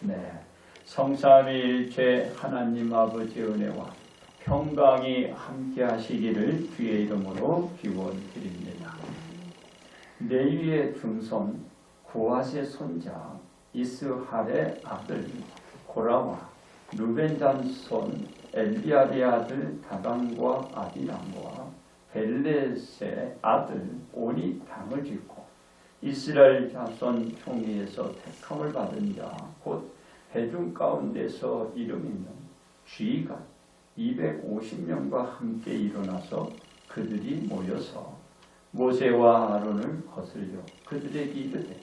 네. 성삼위일체 하나님 아버지 은혜와 평강이 함께 하시기를 주의 이름으로 기원드립니다. 레위의 중손 고아세 손자 이스할의 아들 고라와 루벤 잔손 엘비아의 아들 다단과 아비람과 벨렛의 아들 온이 당을 짓고 이스라엘 자손 총회에서 택함을 받은 자곧 회중 가운데서 이름 있는 쥐가 250명과 함께 일어나서 그들이 모여서 모세와 아론을 거슬려 그들에게 이르되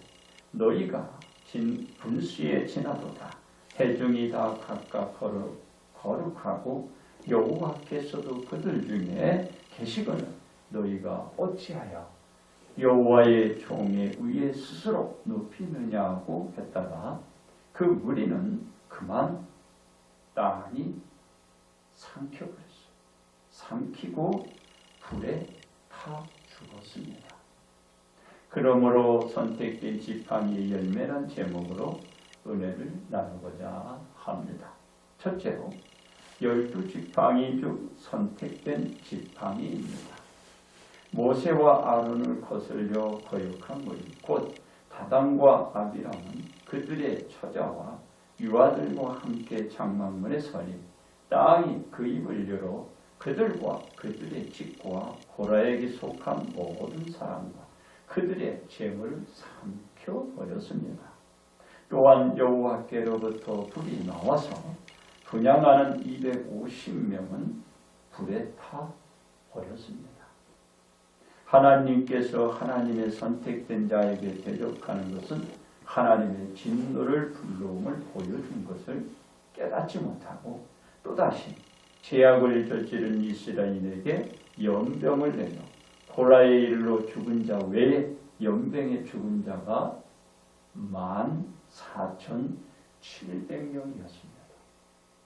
너희가 진 분수에 지나도다. 해중이 다 각각 거룩, 거룩하고 여호와께서도 그들 중에 계시거늘 너희가 어찌하여 여호와의 종의 위에 스스로 높이느냐고 했다가 그 무리는 그만 땅이 삼켜버렸어. 삼키고 불에 타 죽었습니다. 그러므로 선택된 지팡이의 열매란 제목으로 은혜를 나누고자 합니다. 첫째로 열두 지팡이 중 선택된 지팡이입니다. 모세와 아론을 거슬려 거역한 무리 곧 다단과 아비람은 그들의 처자와 유아들과 함께 장막문에 서리 땅이 그 입을 열어 그들과 그들의 집과 고라에게 속한 모든 사람과 그들의 재물을 삼켜 버렸습니다. 또한 여호와께로부터 불이 나와서 분양하는 250명은 불에 타 버렸습니다. 하나님께서 하나님의 선택된 자에게 대적하는 것은 하나님의 진노를 불러옴을 보여준 것을 깨닫지 못하고 또다시 죄악을 저지른 이스라엘에게 연병을 내며 고라의 일로 죽은 자 외에 연병에 죽은 자가 만 4,700명이었습니다.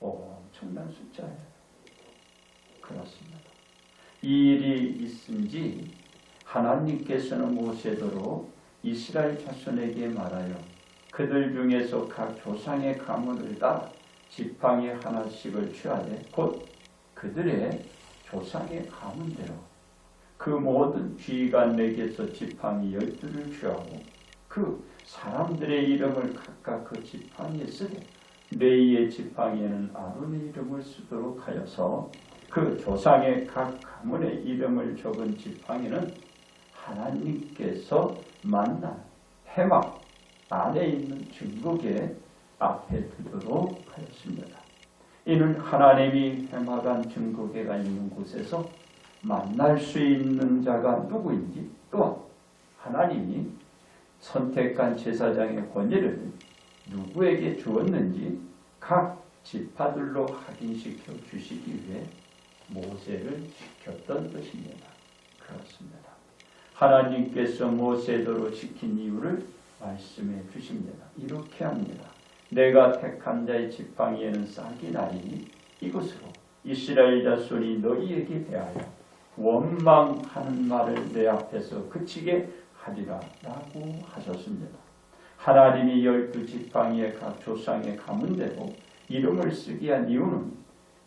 엄청난 숫자예요. 그렇습니다. 이 일이 있은 지 하나님께서는 모세도로 이스라엘 자손에게 말하여 그들 중에서 각 조상의 가문을 따라 지팡이 하나씩을 취하되 곧 그들의 조상의 가문대로 그 모든 쥐간에게서 지팡이 열두를 취하고 그 사람들의 이름을 각각 그 지팡이에 쓰되 레이의 지팡이에는 아론의 이름을 쓰도록 하여서 그 조상의 각 가문의 이름을 적은 지팡이는 하나님께서 만난 해막 안에 있는 중국의 앞에 두도록 하였습니다. 이는 하나님이 해막한 중국에가 있는 곳에서 만날 수 있는 자가 누구인지 또한 하나님이 선택한 제사장의 권위를 누구에게 주었는지 각 지파들로 확인시켜 주시기 위해 모세를 시켰던 것입니다. 그렇습니다. 하나님께서 모세도로 시킨 이유를 말씀해 주십니다. 이렇게 합니다. 내가 택한 자의 지팡이에는 싹이 나리니 이곳으로 이스라엘 자손이 너희에게 대하여 원망하는 말을 내 앞에서 그치게 하리라 라고 하셨습니다. 하나님이 열두 지팡이의 각 조상의 가문대로 이름을 쓰게 한 이유는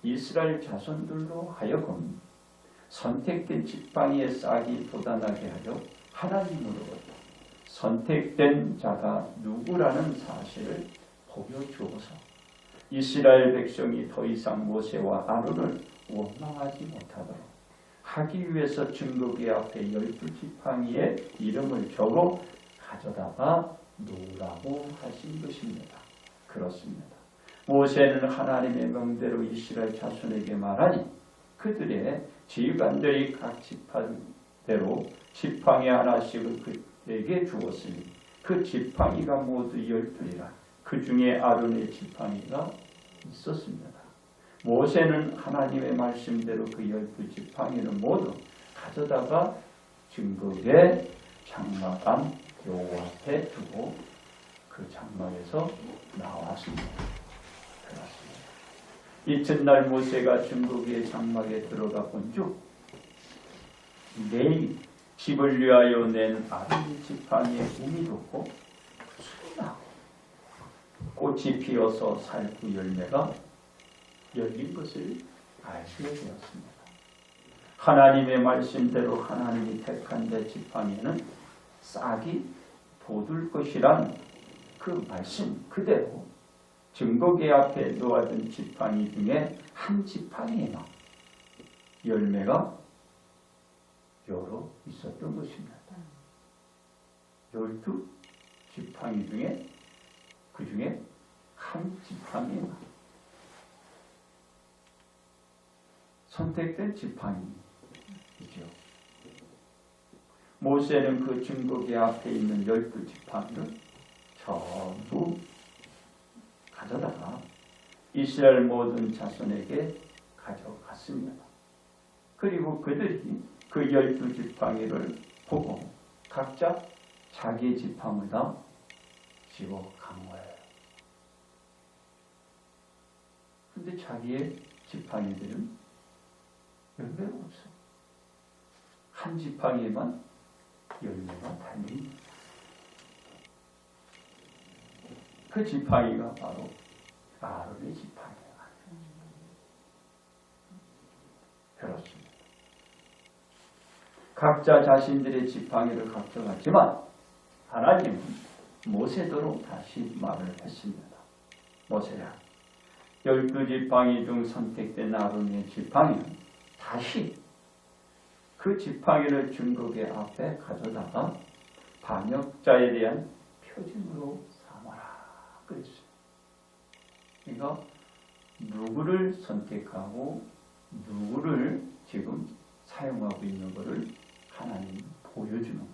이스라엘 자손들로 하여금 선택된 지팡이의 싹이 돋아나게 하여 하나님으로부터 선택된 자가 누구라는 사실을 보여주어서 이스라엘 백성이 더 이상 모세와 아론을 원망하지 못하도록 하기 위해서 증거기 앞에 열두 지팡이의 이름을 적어 가져다가 놓으라고 하신 것입니다. 그렇습니다. 모세는 하나님의 명대로 이스라엘 자손에게 말하니 그들의 지휘관들이 각 지파대로 지팡이 하나씩을 그에게 주었으니 그 지팡이가 모두 열두이라 그 중에 아론의 지팡이가 있었습니다. 모세는 하나님의 말씀대로 그 열두 지팡이를 모두 가져다가 증거에 장막한 여호와 앞에 두고 그 장막에서 나왔습니다. 그렇습니다. 이튿날 모세가 증거기의 장막에 들어가 본즉 내일 집을 위하여 낸 아름 지팡이에 um이 돋고 꽃이 꽃이 피어서 살구 열매가 열린 것을 알게 되었습니다. 하나님의 말씀대로 하나님이 택한 내 지팡이는 싹이 돋을 것이란 그 말씀 그대로 증거계 앞에 놓아둔 지팡이 중에 한 지팡이에만 열매가 여러 있었던 것입니다. 열두 지팡이 중에 그 중에 한 지팡이에만 선택된 지팡이죠. 모세는 그 증거계 앞에 있는 열두 지팡이를 전부 가져다가 이스라엘 모든 자손에게 가져갔습니다. 그리고 그들이 그 열두 지팡이를 보고 각자 자기 지팡이다 집어간 거예요. 근데 자기의 지팡이들은 열매가 없어. 한 지팡이에만 열매가 달린 그 지팡이가 바로 아론의 지팡이야. 그렇습니다. 각자 자신들의 지팡이를 가져갔지만 하나님은 모세도로 다시 말을 했습니다. 모세야, 열두 지팡이 중 선택된 아론의 지팡이는 다시 그 지팡이를 증거계 앞에 가져다가 반역자에 대한 표징으로. 그랬어요. 그러니까 누구를 선택하고 누구를 지금 사용하고 있는 것을 하나님 보여주는 거예요.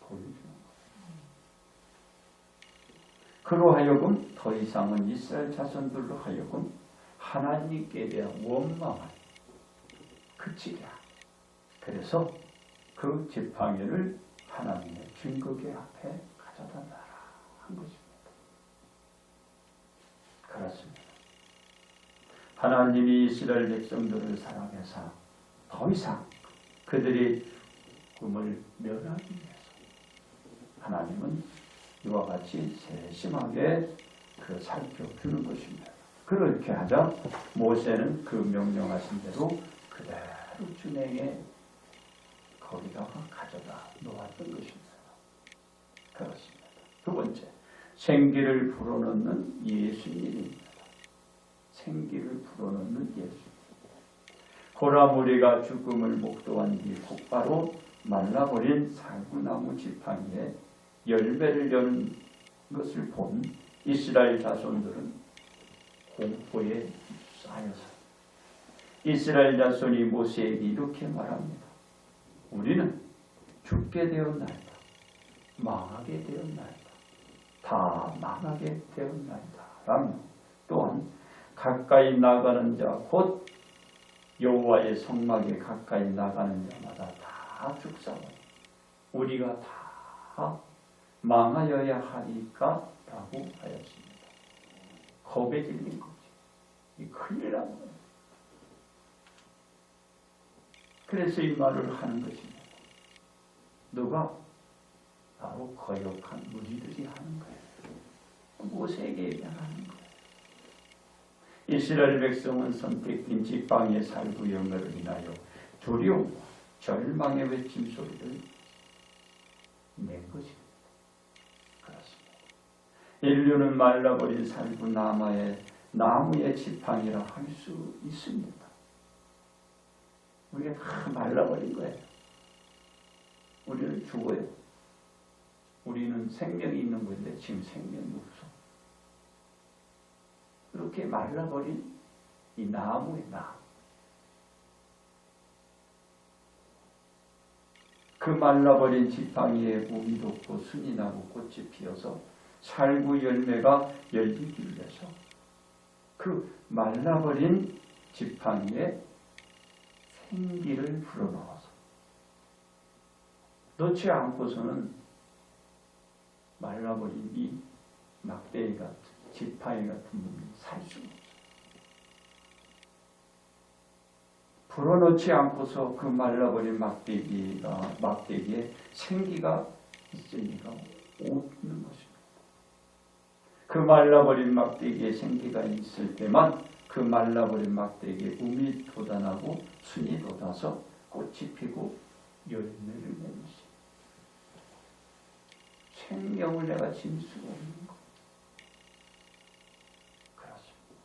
보여주는 거예요. 그로 하여금 더 이상은 이스라엘 자손들로 하여금 하나님께 대한 원망을 하고 그래서 그 지팡이를 하나님의 증거계 앞에 가져다 놔라 한 것입니다. 그렇습니다. 하나님이 이스라엘 백성들을 사랑해서 더 이상 그들의 꿈을 멸하기 위해서 하나님은 이와 같이 세심하게 그 살펴주는 것입니다. 그렇게 하자 모세는 그 명령하신 대로 그대로 준행에 거기다가 가져다 놓았던 것입니다. 그렇습니다. 두 번째, 생기를 불어넣는 예수님입니다. 생기를 불어넣는 예수. 고라무리가 죽음을 목도한 뒤 곧바로 말라버린 살구나무 지팡이에 열매를 여는 것을 본 이스라엘 자손들은 공포에 쌓여서 이스라엘 자손이 모세에게 이렇게 말합니다. 우리는 죽게 되었나이다. 망하게 되었나이다. 다 망하게 되었나이다. 라며 또한 가까이 나가는 자 곧 여호와의 성막에 가까이 나가는 자마다 다 죽사오니 우리가 다 망하여야 하니까 라고 하였습니다. 겁에 질린 거지. 이 큰일 난. 그래서 이 말을 하는 것입니다. 누가? 바로 거역한 무리들이 하는 거예요. 모세에게 얘기하는 거예요. 이스라엘 백성은 선택된 지팡이의 살구 영어를 인하여 두려움과 절망의 외침 소리를 낸 것입니다. 그렇습니다. 인류는 말라버린 살구 나무의 나무의 지팡이라 할 수 있습니다. 우리가 다 말라버린 거예요. 우리는 죽어요. 우리는 생명이 있는 건데 지금 생명이 없어. 그렇게 말라버린 이 나무의 나무. 그 말라버린 지팡이에 몸이 돋고 순이 나고 꽃이 피어서 살구 열매가 열리기 위해서 그 말라버린 지팡이에 생기를 불어넣어서 넣지 않고서는 말라버린 이 막대기 같은 지팡이 같은 놈이 살 수가 없어요. 불어넣지 않고서 그 말라버린 막대기가 막대기에 생기가 있으니까 없는 것입니다. 그 말라버린 막대기에 생기가 있을 때만 그 말라버린 막대기에 um이 돋아나고 순이 돋아서 꽃이 피고 열매를 맺는 것이 생명을 내가 질 수가 없는 거 그렇습니다.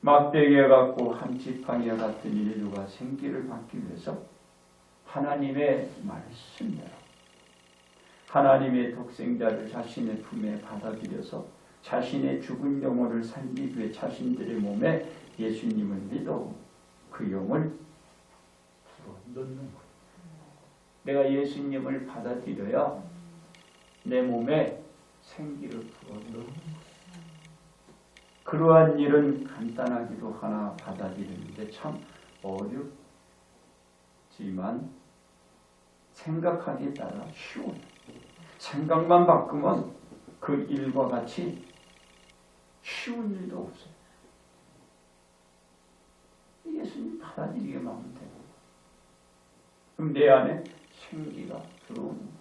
막대기와 같고 한 지팡이와 같은 인류가 생기를 받기 위해서 하나님의 말씀대로 하나님의 독생자를 자신의 품에 받아들여서 자신의 죽은 영혼을 살리기 위해 자신들의 몸에 예수님을 믿어 그 영을 불어 넣는 거예요. 내가 예수님을 받아들여야 내 몸에 생기를 불어넣는. 그러한 일은 간단하기도 하나 받아들이는데 참 어렵지만 생각하기에 따라 쉬워요. 생각만 바꾸면 그 일과 같이 쉬운 일도 없어요. 예수님 받아들이기만 하면 거예요. 그럼 내 안에 생기가 들어오는.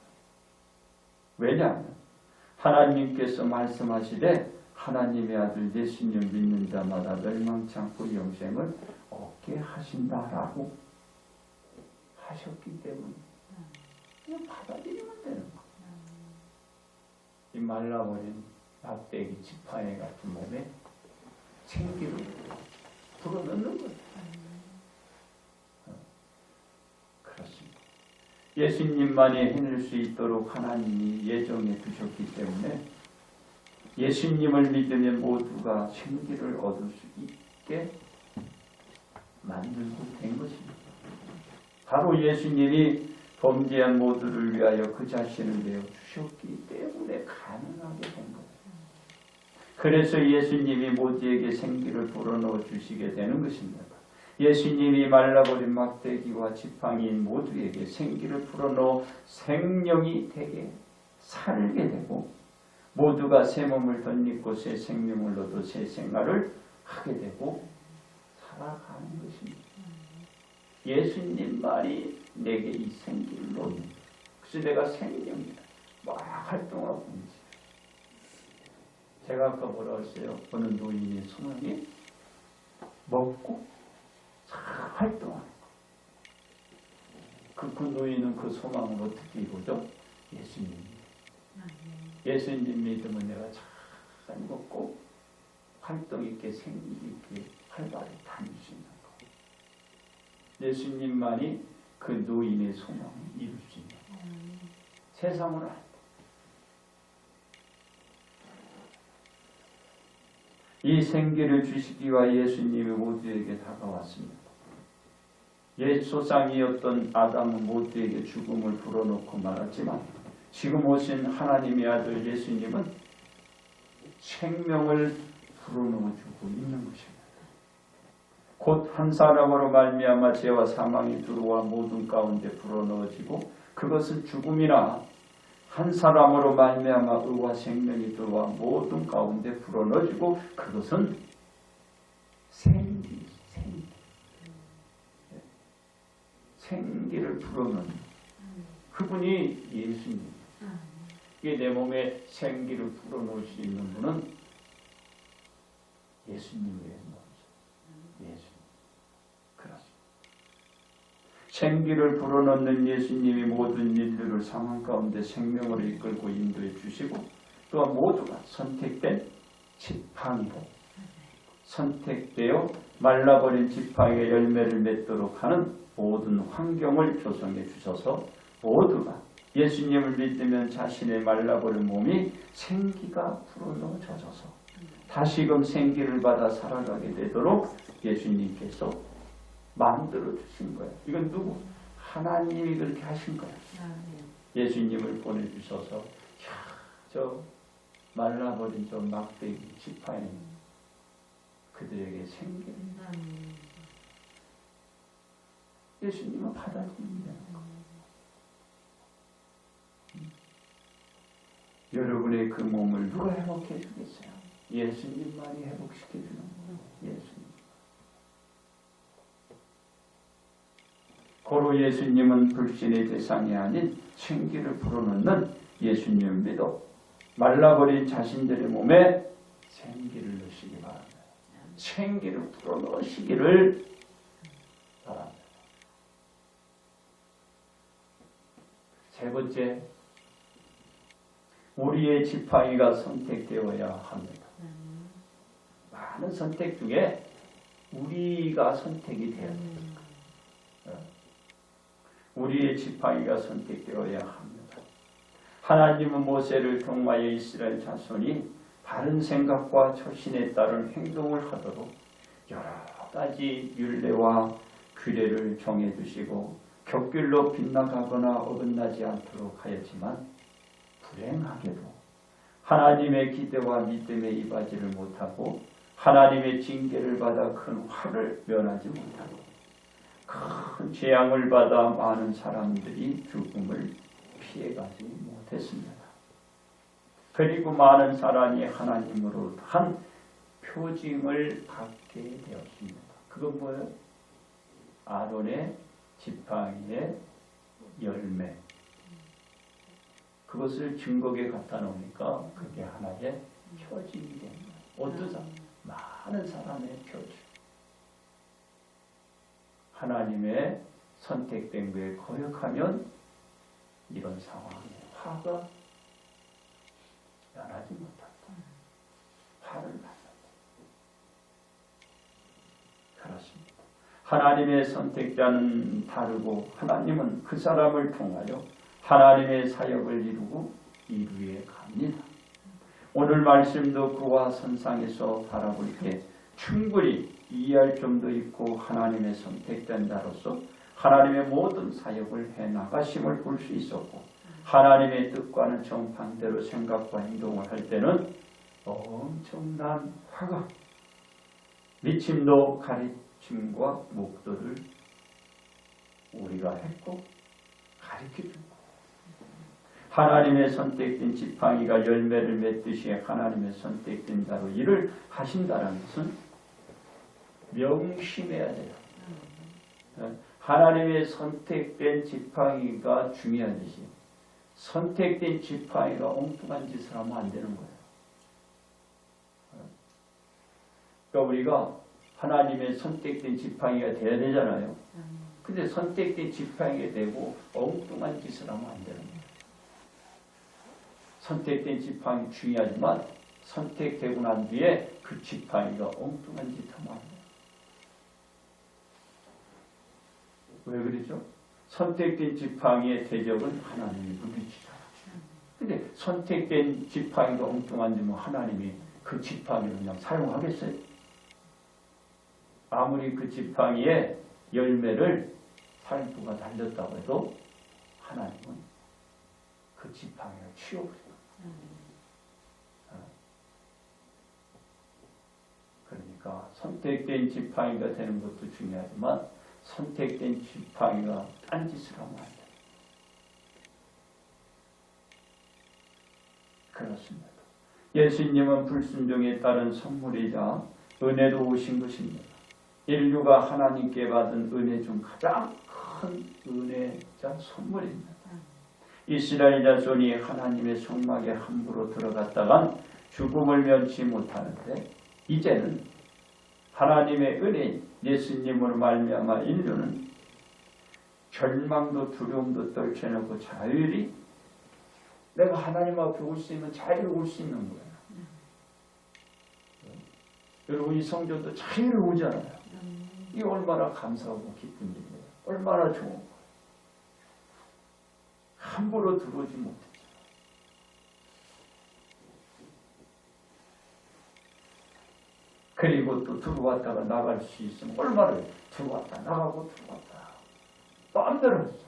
왜냐하면 하나님께서 말씀하시되 하나님의 아들 예수님 믿는 자마다 멸망치 않고 영생을 얻게 하신다라고 하셨기 때문에 그냥 받아들이면 되는 거예요. 이 말라버린 막대기 지팡이 같은 몸에 생기를 불어넣는 거예요. 어, 그렇습니다. 예수님만이 해낼 수 있도록 하나님이 예정해 두셨기 때문에 예수님을 믿으면 모두가 생기를 얻을 수 있게 만들고 된 것입니다. 바로 예수님이 범죄한 모두를 위하여 그 자신을 내어 주셨기 때문에 가능하게 된 거예요. 그래서 예수님이 모두에게 생기를 불어넣어 주시게 되는 것입니다. 예수님이 말라버린 막대기와 지팡이인 모두에게 생기를 불어넣어 생명이 되게 살게 되고 모두가 새 몸을 덧입고 새 생명을 얻어 새 생활을 하게 되고 살아가는 것입니다. 예수님만이 내게 이 생기를 놓는. 그래서 내가 생명이다. 막 활동하고 있는 거예요. 제가 아까 뭐라 했어요? 어느 노인의 소망이 먹고 잘 활동하는 거. 그, 그 노인은 그 소망을 어떻게 이루죠? 예수님. 예수님 믿으면 내가 잘 먹고 활동 있게 생기 있게 활발히 다닐 수 있는 거. 예수님만이 그 노인의 소망을 이룰 수 있는 거. 세상으로 안 돼. 이 생기를 주시기 위하 예수님이 모두에게 다가왔습니다. 옛 소상이었던 아담은 모두에게 죽음을 불어넣고 말았지만 지금 오신 하나님의 아들 예수님은 생명을 불어넣어주고 있는 것입니다. 곧 한 사람으로 말미암아 죄와 사망이 들어와 모든 가운데 불어넣어지고 그것은 죽음이나 한 사람으로 말미암아 의와 생명이 들어와 모든 가운데 불어넣어지고 그것은 생기, 생기. 생기를 불어넣는 그분이 예수님. 이게 내 몸에 생기를 불어넣을 수 있는 분은 예수님이에요. 예수님. 그렇습니다. 생기를 불어넣는 예수님이 모든 인류를 상황 가운데 생명으로 이끌고 인도해 주시고 또한 모두가 선택된 지팡이로 선택되어 말라버린 지팡이의 열매를 맺도록 하는 모든 환경을 조성해 주셔서 모두가 예수님을 믿으면 자신의 말라버린 몸이 생기가 불어넣어져서 다시금 생기를 받아 살아가게 되도록 예수님께서 만들어 주신 거예요. 이건 누구? 하나님이 그렇게 하신 거예요. 예수님을 보내주셔서 야, 저 말라버린 저 막대기 지팡이 그들에게 생기를 예수님은 받아들입니다. 여러분의 그 몸을 누가 회복해 주겠어요? 예수님만이 회복시켜 주는 거예요. 예수님. 고로 예수님은 불신의 대상이 아닌 생기를 불어넣는 예수님 믿어 말라버린 자신들의 몸에 생기를 넣으시기 바랍니다. 생기를 불어넣으시기를 바랍니다. 세 번째, 우리의 지팡이가 선택되어야 합니다. 많은 선택 중에 우리가 선택이 돼야 됩니다. 우리의 지팡이가 선택되어야 합니다. 하나님은 모세를 통하여 이스라엘 자손이 바른 생각과 처신에 따른 행동을 하도록 여러 가지 율례와 규례를 정해 두시고 격길로 빗나가거나 어긋나지 않도록 하였지만 불행하게도 하나님의 기대와 믿음에 임하지를 못하고 하나님의 징계를 받아 큰 화를 면하지 못하고 큰 재앙을 받아 많은 사람들이 죽음을 피해가지 못했습니다. 그리고 많은 사람이 하나님으로 한 표징을 받게 되었습니다. 그건 뭐예요? 아론의 지팡이의 열매. 그것을 증거에 갖다 놓으니까 그게 하나의 표징이 된 거예요. 어떤 사람? 많은 사람의 표징. 하나님의 선택된 거에 거역하면 이런 상황에 화가 면하지 못한다. 화를 받는다. 그렇습니다. 하나님의 선택자는 다르고 하나님은 그 사람을 통하여 하나님의 사역을 이루고 이루에 갑니다. 오늘 말씀도 그와 선상에서 바라볼 때 충분히 이해할 점도 있고 하나님의 선택된 자로서 하나님의 모든 사역을 해 나가심을 볼 수 있었고 하나님의 뜻과는 정반대로 생각과 행동을 할 때는 엄청난 화가 미침도 가르 침과 목도를 우리가 했고 가르쳐주고 하나님의 선택된 지팡이가 열매를 맺듯이 하나님의 선택된 자로 일을 하신다는 것은 명심해야 돼요. 하나님의 선택된 지팡이가 중요하듯이 선택된 지팡이가 엉뚱한 짓을 하면 안 되는 거예요. 그러니까 우리가 하나님의 선택된 지팡이가 돼야 되잖아요. 근데 선택된 지팡이가 되고 엉뚱한 짓을 하면 안 되는 거예요. 선택된 지팡이 중요하지만 선택되고 난 뒤에 그 지팡이가 엉뚱한 짓 하면 안 돼요. 왜 그러죠? 선택된 지팡이의 대적은 하나님이 누리시다. 근데 선택된 지팡이가 엉뚱한 지면 하나님이 그 지팡이를 그냥 사용하겠어요? 아무리 그 지팡이에 열매를 살인부가 달렸다고 해도 하나님은 그 지팡이를 치워버려요. 그러니까 선택된 지팡이가 되는 것도 중요하지만 선택된 지팡이가 딴짓을 하면 안 돼요. 그렇습니다. 예수님은 불순종에 따른 선물이자 은혜로 오신 것입니다. 인류가 하나님께 받은 은혜 중 가장 큰 은혜자 선물입니다. 이스라엘 자손이 하나님의 성막에 함부로 들어갔다간 죽음을 면치 못하는데 이제는 하나님의 은혜인 예수님으로 말미암아 인류는 절망도 두려움도 떨쳐놓고 자유리 내가 하나님 앞에 올 수 있는 자유를 올 수 있는 거예요. 여러분 이 성전도 자유를 오잖아요. 이 얼마나 감사하고 기쁜 일이에요. 얼마나 좋은 거예요. 함부로 들어오지 못했죠. 그리고 또 들어왔다가 나갈 수 있으면 얼마나 들어왔다 나가고 들어왔다 마음대로 했어.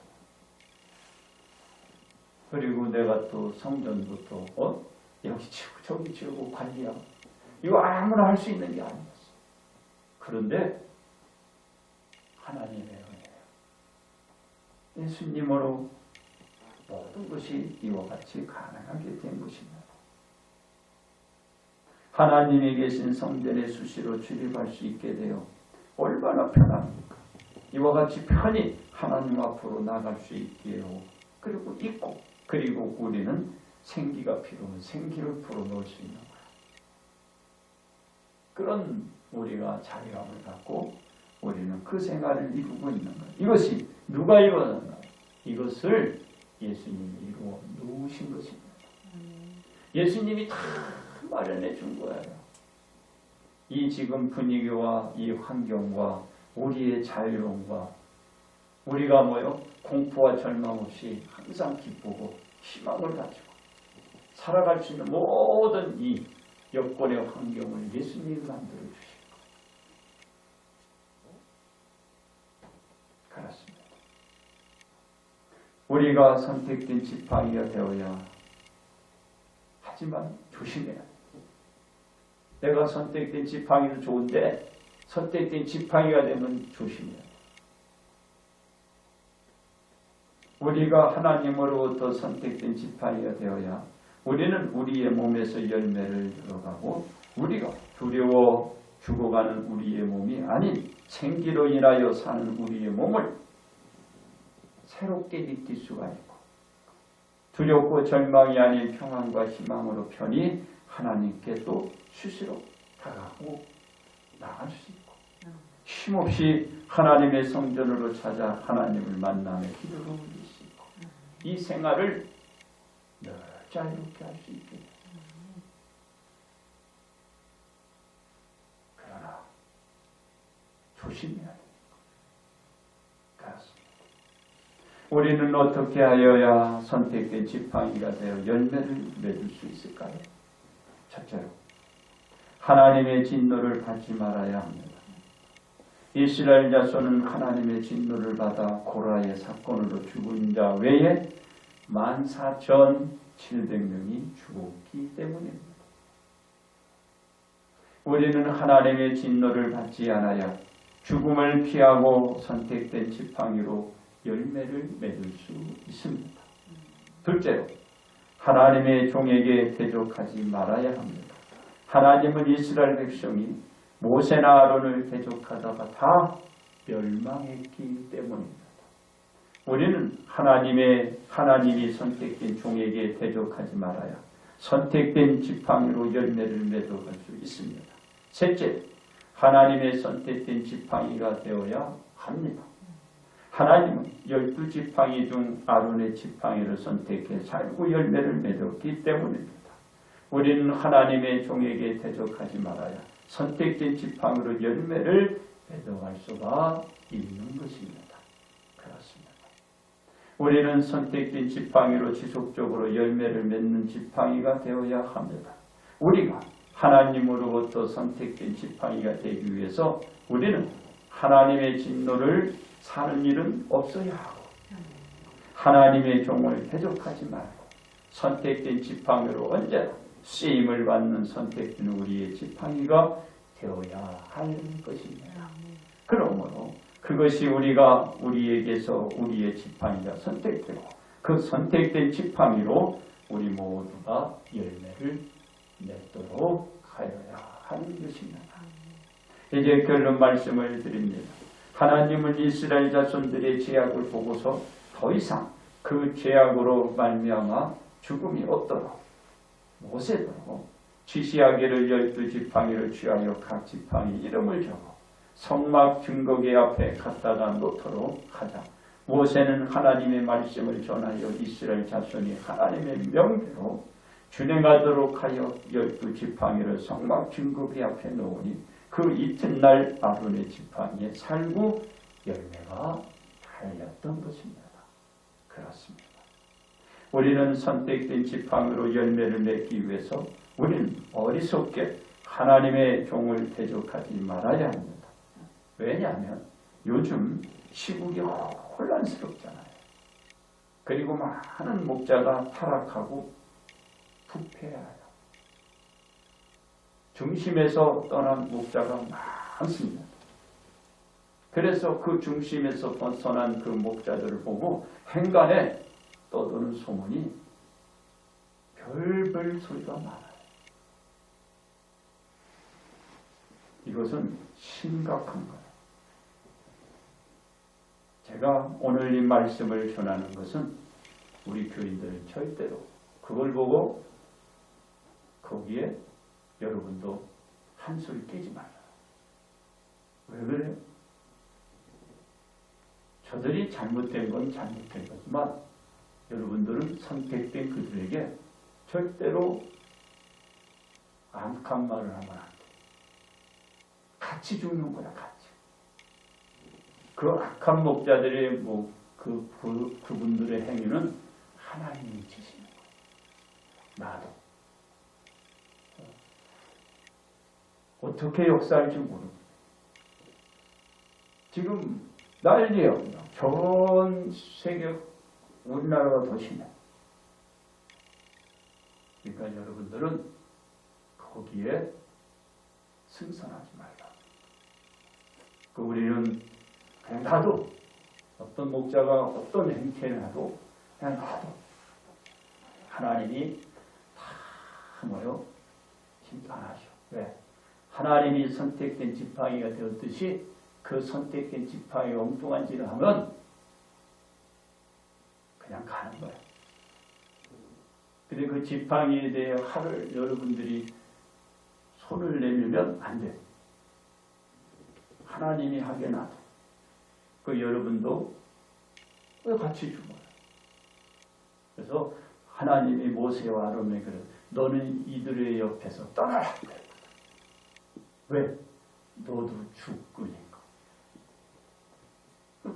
그리고 내가 또 성전도 또 어? 여기 치우고 저기 치우고 관리하고 이거 아무나 할 수 있는 게 아니었어. 그런데 하나님의 은혜예요. 예수님으로 모든 것이 이와 같이 가능하게 된 것입니다. 하나님이 계신 성전의 수시로 출입할 수 있게 되어 얼마나 편합니까? 이와 같이 편히 하나님 앞으로 나갈 수 있게요. 그리고 있고 그리고 우리는 생기가 필요하면 생기를 불어넣을 수 있는 거야. 그런 우리가 자리감을 갖고 우리는 그 생활을 이루고 있는 거야. 이것이 누가 이루어졌나? 이것을 예수님이 이루어 놓으신 것입니다. 예수님이 다 마련해 준 거예요. 이 지금 분위기와 이 환경과 우리의 자유로움과 우리가 뭐요? 공포와 절망 없이 항상 기쁘고 희망을 가지고 살아갈 수 있는 모든 이 여건의 환경을 예수님이 만들어 거. 그렇습니다. 우리가 선택된 지팡이가 되어야 하지만 조심해야 돼. 내가 선택된 지팡이는 좋은데 선택된 지팡이가 되면 조심해야 돼. 우리가 하나님으로부터 선택된 지팡이가 되어야 우리는 우리의 몸에서 열매를 들어가고 우리가 두려워 죽어가는 우리의 몸이 아닌 생기로 인하여 사는 우리의 몸을 새롭게 느낄 수가 있고 두렵고 절망이 아닌 평안과 희망으로 편히 하나님께 또 수시로 다가가고 나갈 수 있고 쉼없이 하나님의 성전으로 찾아 하나님을 만남의 기도를 올릴 수 있고 이 생활을 늘 자유롭게 할 수 있게. 그러나 조심해야 돼요. 그렇습니다. 우리는 어떻게 하여야 선택된 지팡이가 되어 열매를 맺을 수 있을까요? 첫째로 하나님의 진노를 받지 말아야 합니다. 이스라엘 자손은 하나님의 진노를 받아 고라의 사건으로 죽은 자 외에 14,700명이 죽었기 때문입니다. 우리는 하나님의 진노를 받지 않아야 죽음을 피하고 선택된 지팡이로 열매를 맺을 수 있습니다. 둘째로 하나님의 종에게 대적하지 말아야 합니다. 하나님은 이스라엘 백성이 모세나 아론을 대적하다가 다 멸망했기 때문입니다. 우리는 하나님의 하나님이 선택된 종에게 대적하지 말아야 선택된 지팡이로 열매를 맺어갈 수 있습니다. 셋째, 하나님의 선택된 지팡이가 되어야 합니다. 하나님은 열두 지팡이 중 아론의 지팡이를 선택해 살고 열매를 맺었기 때문입니다. 우리는 하나님의 종에게 대적하지 말아야 선택된 지팡이로 열매를 맺어갈 수가 있는 것입니다. 그렇습니다. 우리는 선택된 지팡이로 지속적으로 열매를 맺는 지팡이가 되어야 합니다. 우리가 하나님으로부터 선택된 지팡이가 되기 위해서 우리는 하나님의 진노를 사는 일은 없어야 하고 하나님의 종을 대적하지 말고 선택된 지팡이로 언제나 쓰임을 받는 선택된 우리의 지팡이가 되어야 할 것입니다. 그러므로 그것이 우리가 우리에게서 우리의 지팡이가 선택되고 그 선택된 지팡이로 우리 모두가 열매를 맺도록 하여야 하는 것입니다. 이제 결론 말씀을 드립니다. 하나님은 이스라엘 자손들의 죄악을 보고서 더 이상 그 죄악으로 말미암아 죽음이 없도록 모세도 지시하기를 열두 지팡이를 취하여 각 지팡이 이름을 적어 성막 증거계 앞에 갖다가 놓도록 하자. 모세는 하나님의 말씀을 전하여 이스라엘 자손이 하나님의 명대로 준행하도록 하여 열두 지팡이를 성막 증거계 앞에 놓으니 그 이튿날 아론의 지팡이에 살구 열매가 달렸던 것입니다. 그렇습니다. 우리는 선택된 지팡이로 열매를 맺기 위해서 우리는 어리석게 하나님의 종을 대적하지 말아야 합니다. 왜냐하면 요즘 시국이 혼란스럽잖아요. 그리고 많은 목자가 타락하고 부패해요. 중심에서 떠난 목자가 많습니다. 그래서 그 중심에서 벗어난 그 목자들을 보고 행간에 떠도는 소문이 별별 소리가 많아요. 이것은 심각한 거예요. 제가 오늘 이 말씀을 전하는 것은 우리 교인들은 절대로 그걸 보고 거기에 여러분도 한술 깨지 말라. 왜 그래요? 저들이 잘못된 건 잘못된 거지만 여러분들은 선택된 그들에게 절대로 암한 말을 하면 안 돼. 같이 죽는 거야, 같이. 그 악한 목자들의 뭐, 그, 그, 그분들의 행위는 하나님이 지시는 거야. 나도. 어떻게 역사할지 모르고. 지금 난리예요. 전 세계 우리나라가 더 심해. 그러니까 여러분들은 거기에 승선하지 말라. 그 우리는 그냥 놔도 어떤 목자가 어떤 행태를 해도 그냥 놔도 하나님이 다 뭐요? 심판하셔. 왜? 하나님이 선택된 지팡이가 되었듯이 그 선택된 지팡이 엉뚱한 짓을 하면 그냥 가는 거야. 근데 그 지팡이에 대해 화를 여러분들이 손을 내밀면 안 돼. 하나님이 하게 놔둬. 그 여러분도 왜 같이 죽어요? 그래서 하나님이 모세와 아론에게. 너는 이들의 옆에서 떠나라. 왜? 너도 죽으니까.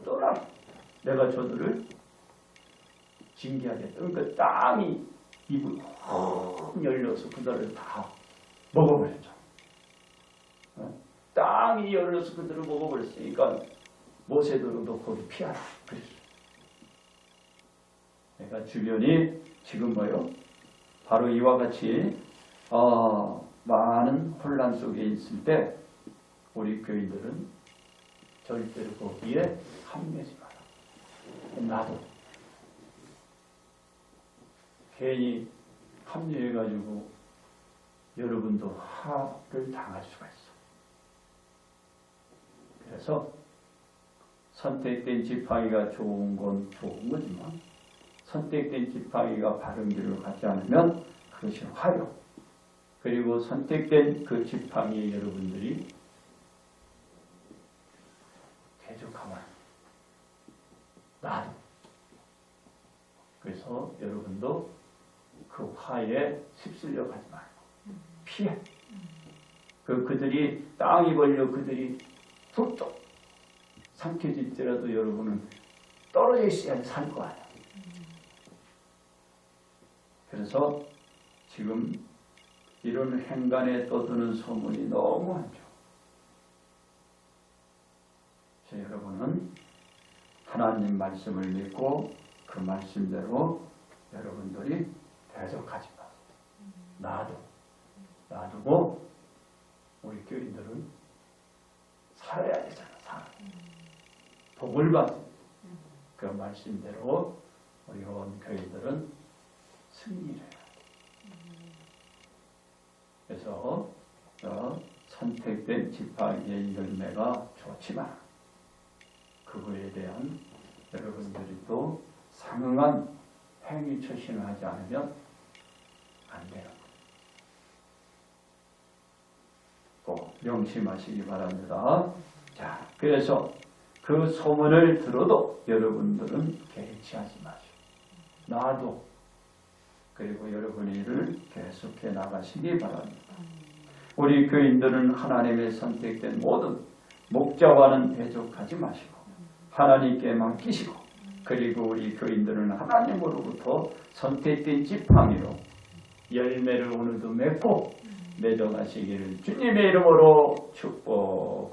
떠나라. 내가 저들을 징계하겠다. 그러니까 땅이 입을 확 열려서 그들을 다 먹어버렸죠. 어? 땅이 열려서 그들을 먹어버렸으니까 모세도 너 거기 피하라. 그랬어. 그러니까 주변이 지금 뭐요? 바로 이와 같이 어, 많은 혼란 속에 있을 때 우리 교인들은 절대로 거기에 합류하지 마라. 나도 괜히 합류해가지고 여러분도 화를 당할 수가 있어. 그래서 선택된 지팡이가 좋은 건 좋은 거지만 선택된 지팡이가 바른 길을 가지 않으면 그것이 화요. 그리고 선택된 그 지팡이에 여러분들이 대적하면 나도. 그래서 여러분도 그 화에 휩쓸려 가지 말고 피해. 그 그들이 땅이 벌려 그들이 툭툭 삼켜질지라도 여러분은 떨어져 있어야 살 거 아니야. 그래서 지금 이런 행간에 떠드는 소문이 너무 많죠. 자, 여러분은 하나님 말씀을 믿고 그 말씀대로 여러분들이 대적하지 마세요. 놔도, 놔두고 우리 교인들은 살아야 되잖아, 살아. 복을 받은 그 말씀대로 우리 온 교인들은 승리를. 그래서 어, 선택된 지파의 열매가 좋지만 그거에 대한 여러분들이 또 상응한 행위 처신을 하지 않으면 안 거예요. 꼭 명심하시기 바랍니다. 자, 그래서 그 소문을 들어도 여러분들은 개의치 하지 마시고 나도 그리고 여러분의 일을 계속해 나가시기 바랍니다. 우리 교인들은 하나님의 선택된 모든 목자와는 대적하지 마시고 하나님께 맡기시고 그리고 우리 교인들은 하나님으로부터 선택된 지팡이로 열매를 오늘도 맺고 맺어가시기를 주님의 이름으로 축복